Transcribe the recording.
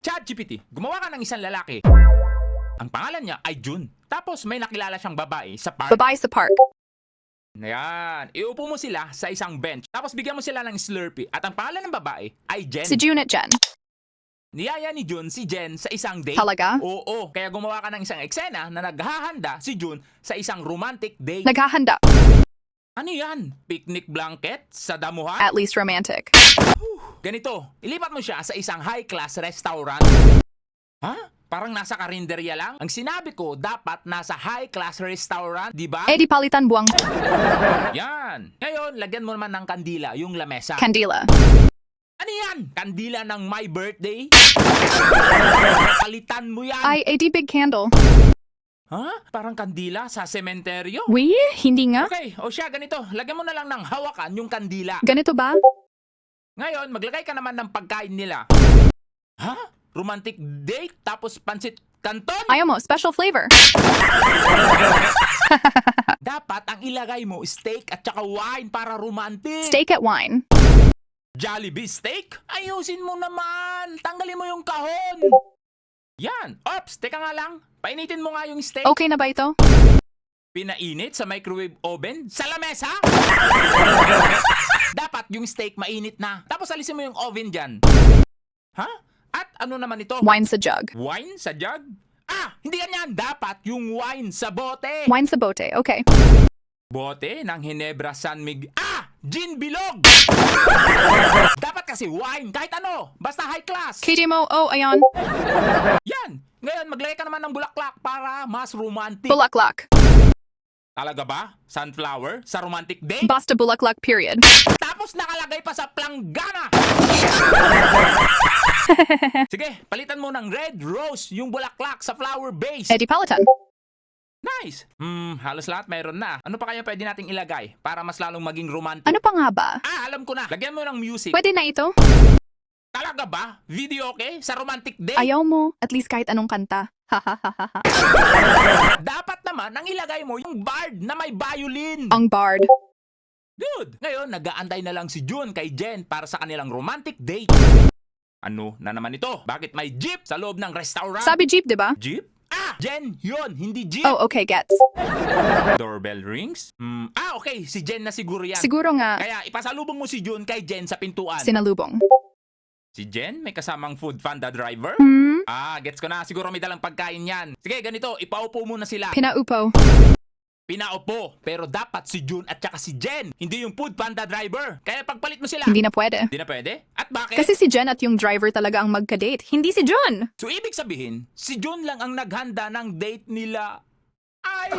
ChatGPT, gumawa ka ng isang lalaki. Ang pangalan niya ay June. Tapos may nakilala siyang babae sa park. Babae sa park. Ayan. Iupo mo sila sa isang bench. Tapos bigyan mo sila ng Slurpee. At ang pangalan ng babae ay Jen. Si June at Jen. Niyaya ni June si Jen sa isang date. Talaga? Oo. Kaya gumawa ka ng isang eksena na naghahanda si June sa isang romantic date. Naghahanda. ano yan? Picnic blanket? Sa damuhan? At least romantic. Ganito, ilipat mo siya sa isang high-class restaurant. Ha? Parang nasa karinderya lang? Ang sinabi ko, dapat nasa high-class restaurant, di ba? Eh di palitan buwang Yan. Ngayon, lagyan mo naman ng kandila, yung lamesa. kandila. ano yan? Kandila ng my birthday? Palitan mo yan. Ay, eh di big candle. Ha? Parang kandila sa sementeryo? We? Hindi nga? Okay, o siya, ganito. Lagyan mo na lang ng hawakan yung kandila. Ganito ba? Ngayon, maglagay ka naman ng pagkain nila. Ha? Romantic date tapos pansit canton? Ayaw mo, special flavor. Dapat ang ilagay mo steak at saka wine para romantic. Steak at wine. Jollibee steak? Ayusin mo naman. Tanggalin mo yung kahon. Yan. Ops, teka nga lang. Painitin mo nga yung steak. Okay na ba ito? Pinainit sa microwave oven? Sa lamesa? Dapat yung steak mainit na. Tapos alisin mo yung oven dyan. Ha? At ano naman ito? Wine sa jug. Wine sa jug? Ah, hindi ganyan. Dapat yung wine sa bote. Wine sa bote. Okay. Bote ng Hinebra San Miguel. Ah! Gin bilog! Dapat kasi wine, kahit ano. Basta high class. KJ mo, oh, ayon. Yan. Ngayon, maglagay ka naman ng bulaklak para mas romantic. Bulaklak. Talaga ba? Sunflower? Sa romantic date? Basta bulaklak period. Tapos nakalagay pa sa planggana! Sige, palitan mo ng red rose yung bulaklak sa flower base. Di palitan. Nice! Hmm, halos lahat mayroon na. Ano pa kaya pwede nating ilagay para mas lalong maging romantic? Ano pa nga ba? Ah, alam ko na. Lagyan mo ng music. Pwede na ito? Talaga ba? Video okay? Sa romantic date? Ayaw mo. At least kahit anong kanta. Dapat naman ang ilagay mo yung bard na may violin. Ang bard. Good! Ngayon, nag-aantay na lang si June kay Jen para sa kanilang romantic date. Ano na naman ito? Bakit may jeep sa loob ng restaurant? Sabi jeep, di ba? Jeep? Ah! Jen, yun, hindi jeep. Oh, okay, gets. Doorbell rings? Hmm, ah, okay. Si Jen na siguro yan. Siguro nga, Kaya ipasalubong mo si June kay Jen sa pintuan. sinalubong. Si Jen may kasamang food panda driver? Hmm? Ah, gets ko na. Siguro may dalang pagkain yan. Sige, ganito. Ipaupo muna sila. Pinaupo. Pinaupo. Pero dapat si June at saka si Jen. Hindi yung food panda driver. Kaya pagpalit mo sila. Hindi na pwede. Hindi na pwede? At bakit? Kasi si Jen at yung driver talaga ang magka-date. Hindi si Jun. So, ibig sabihin, si June lang ang naghanda ng date nila. Ay!